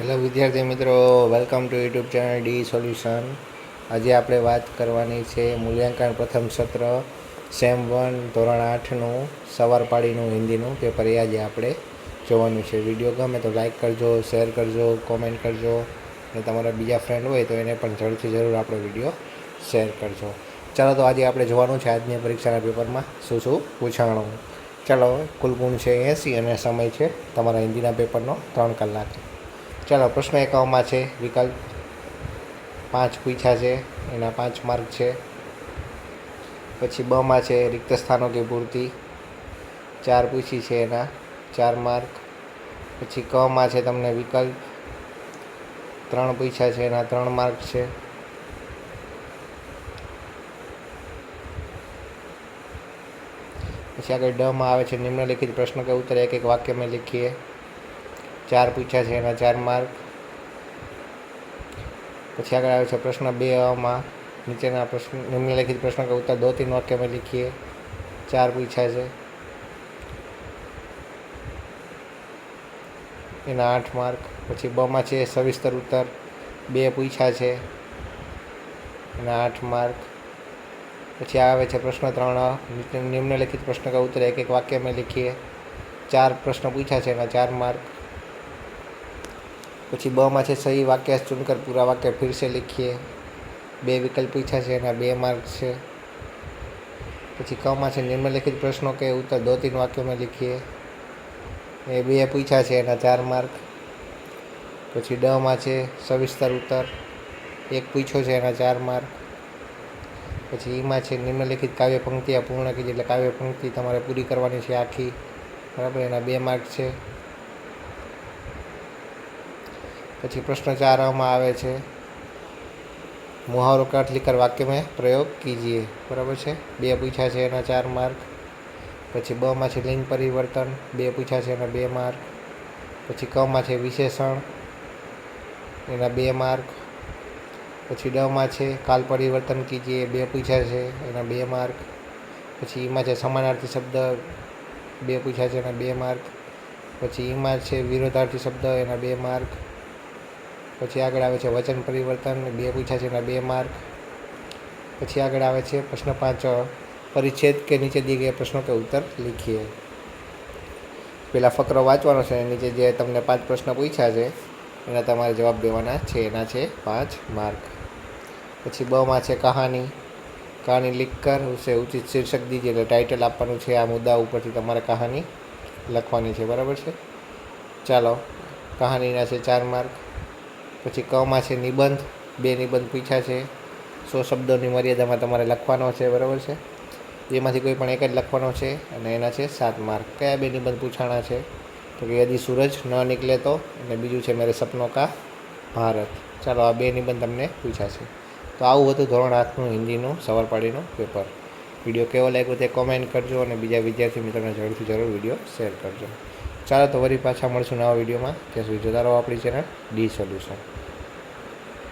Hello વિદ્યાર્થી મિત્રો. Welcome to YouTube channel D solution આજે આપણે વાત કરવાની છે મૂલ્યાંકન પ્રથમ સત્ર સેમ વન ધોરણ આઠનું સવાર પાડીનું, હિન્દીનું પેપર એ આજે આપણે જોવાનું છે. વીડિયો ગમે તો લાઇક કરજો શેર કરજો કોમેન્ટ કરજો. અને તમારા બીજા ફ્રેન્ડ હોય તો એને પણ જરૂરથી જરૂર આપણો વીડિયો શેર કરજો. ચાલો તો આજે આપણે જોવાનું છે આજની પરીક્ષાના પેપરમાં શું શું પૂછાણું. ચાલો, કુલ ગુણ છે એંસી અને સમય છે તમારા હિન્દીના પેપરનો ત્રણ કલાક. ચાલો, પ્રશ્ન એકાવનમાં છે, વિકલ્પ. પાંચ પૂછ્યા છે, એના પાંચ માર્ક છે. પછી બમાં છે, રિક્ત સ્થાનો કે પૂર્તિ ચાર પૂછી છે એના ચાર માર્ક. પછી કમાં છે તમને વિકલ્પ. ત્રણ પૂછ્યા છે એના ત્રણ માર્ક છે. પછી આગળ ડમાં આવે છે, નિમ્નલિખિત પ્રશ્ન કે ઉત્તર એક એક વાક્ય મેં લખીએ ચાર પૂછ્યા છે એના ચાર માર્ક. પછી આગળ આવે છે પ્રશ્ન બે માં નીચેના પ્રશ્ન, નિમ્નલિખિત પ્રશ્ન કે ઉત્તર દો તીન વાક્યમાં લખીએ. ચાર પૂછ્યા છે. એના આઠ માર્ક. પછી બમાં છે સવિસ્તર ઉત્તર. બે પૂછ્યા છે. એના આઠ માર્ક. પછી આવે છે પ્રશ્ન ત્રણ. નિમ્નલિખિત પ્રશ્ન કે ઉત્તર એક એક વાક્યમાં લખીએ. ચાર પ્રશ્ન પૂછ્યા છે એના ચાર માર્ક. પછી બમાં છે સહી વાક્ય, ચુનકર પૂરા વાક્ય ફિર લખીએ. બે વિકલ્પ પૂછ્યા છે એના બે માર્ક છે. પછી કમાં છે નિમ્નલિખિત પ્રશ્નો કે ઉત્તર દો તીન વાક્યોમાં લખીએ. એ બે પૂછ્યા છે એના ચાર માર્ક. પછી ડમાં છે સવિસ્તર ઉત્તર, એક પૂછ્યો છે એના ચાર માર્ક. પછી એમાં છે નિમ્નલિખિત કાવ્ય પંક્તિ આ પૂર્ણ કીધી એટલે કાવ્ય પંક્તિ તમારે પૂરી કરવાની છે આખી. બરાબર? એના બે માર્ક છે. પછી પ્રશ્ન ચારમાં આવે છે मुहावरों का अर्थ लिखकर वाक्य में प्रयोग कीजिए બરાબર છે બે પૂછ્યા છે એના ચાર માર્ક પછી બમાં છે લિંગ પરિવર્તન બે પૂછ્યા છે એના બે માર્ક પછી કમાં છે વિશેષણ એના બે માર્ક પછી ડમાં છે કાલ પરિવર્તન કીજીએ બે પૂછ્યા છે એના બે માર્ક પછી ઈમાં છે સમાનાર્થી શબ્દ બે પૂછ્યા છે એના બે માર્ક પછી ઈમાં છે વિરોધાર્થી શબ્દ એના બે માર્ક પછી આગળ આવે છે વચન પરિવર્તન, બે પૂછ્યા છે એના બે માર્ક. પછી આગળ આવે છે પ્રશ્ન પાંચ, પરિચ્છેદ કે નીચે દી ગયા પ્રશ્નો કે ઉત્તર લીખીએ. પહેલાં ફકરો વાંચવાનો છે, નીચે જે તમને પાંચ પ્રશ્ન પૂછ્યા છે, એના તમારે જવાબ દેવાના છે. એના છે પાંચ માર્ક. પછી બમાં છે કહાની. કહાની લીક કર છે ઉચિત શીર્ષક દીજે, એટલે ટાઇટલ આપવાનું છે આ મુદ્દા ઉપરથી તમારે કહાની લખવાની છે. બરાબર છે? ચાલો, કહાનીના છે ચાર માર્ક. પછી કમાં છે નિબંધ, બે નિબંધ પૂછ્યા છે. સો શબ્દોની મર્યાદામાં તમારે લખવાનો છે, બરાબર છે? એમાંથી કોઈ પણ એક જ લખવાનો છે અને એના છે સાત માર્ક. કયા બે નિબંધ પૂછાણા છે? તો કે યદી સૂરજ ન નીકળે તો, અને બીજું છે મેરે સપનો કા ભારત. ચાલો આ બે નિબંધ તમને પૂછ્યા છે. તો આવું હતું ધોરણ આઠનું હિન્દીનું સવારપાડીનું પેપર. વીડિયો કેવો લાગ્યો તે કોમેન્ટ કરજો અને બીજા વિદ્યાર્થી મિત્રોને જરૂરથી જરૂર વીડિયો શેર કરજો. ચાલો તો વળી પાછા મળશું નવા વિડીયોમાં. ત્યાં સુધી જોતા રહો આપણી ચેનલ ડી સોલ્યુશન.